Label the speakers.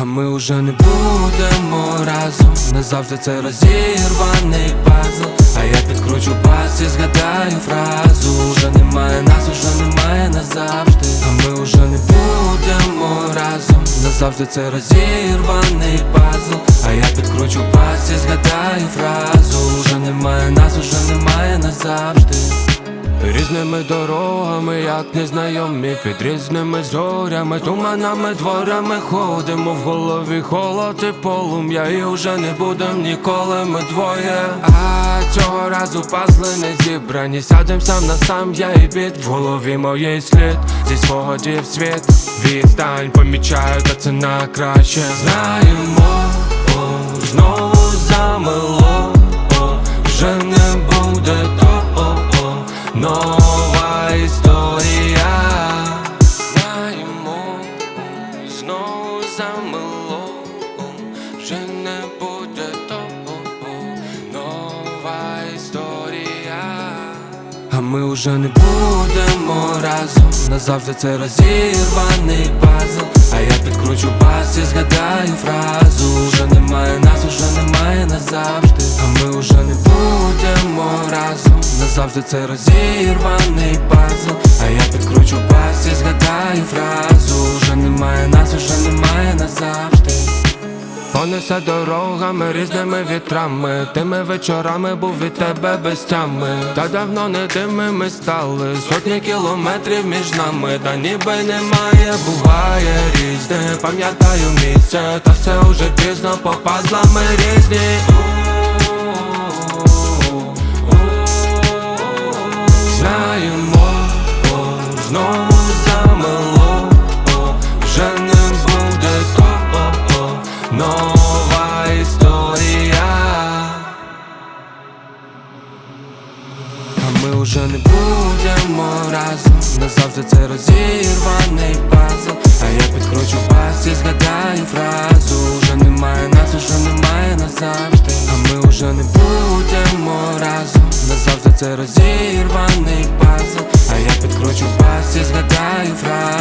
Speaker 1: А ми уже не будемо разом. Назавжди це розірваний пазл. А я підкручу бас і згадаю фразу. Уже немає нас, уже немає назавжди. А ми уже не будемо разом. Назавжди це розірваний пазл. А я підкручу бас і згадаю фразу. Уже немає нас, уже немає назавжди Різними дорогами, як незнайомі, під різними зорями, туманами, дворами ходимо в голові холод і полум'я, і вже не будем ніколи ми двоє. А цього разу пазли не зібрані. Сядем сам на сам, я і біт в голові моєї слід зі спогадів світ. Відстань, помічаю, та це на краще. Знаємо, о, знову замило, замило Вже не буде того. Нова історія. А ми уже не будемо разом. Назавжди це розірваний пазл. А я підкручу бас і згадаю фразу. Уже немає нас, уже немає назавжди А ми уже не будемо разом. Назавжди це розірваний пазл. А я підкручу бас і згадаю фразу. Уже немає нас, уже немає назавжди Понесе дорогами різними вітрами, тими вечорами був від тебе без тями. Та давно не тими ми стали, сотні кілометрів між нами, та ніби немає, буває різне. Пам'ятаю місце, та все уже пізно по пазлами різні. Уже не будемо разом. Назавжди це розірваний пазл. А я підкручу пас і згадаю фразу. Уже немає нас, уже немає назавжди А ми уже не будемо разом. Назавжди це розірваний пазл. А я підкручу пас і згадаю фразу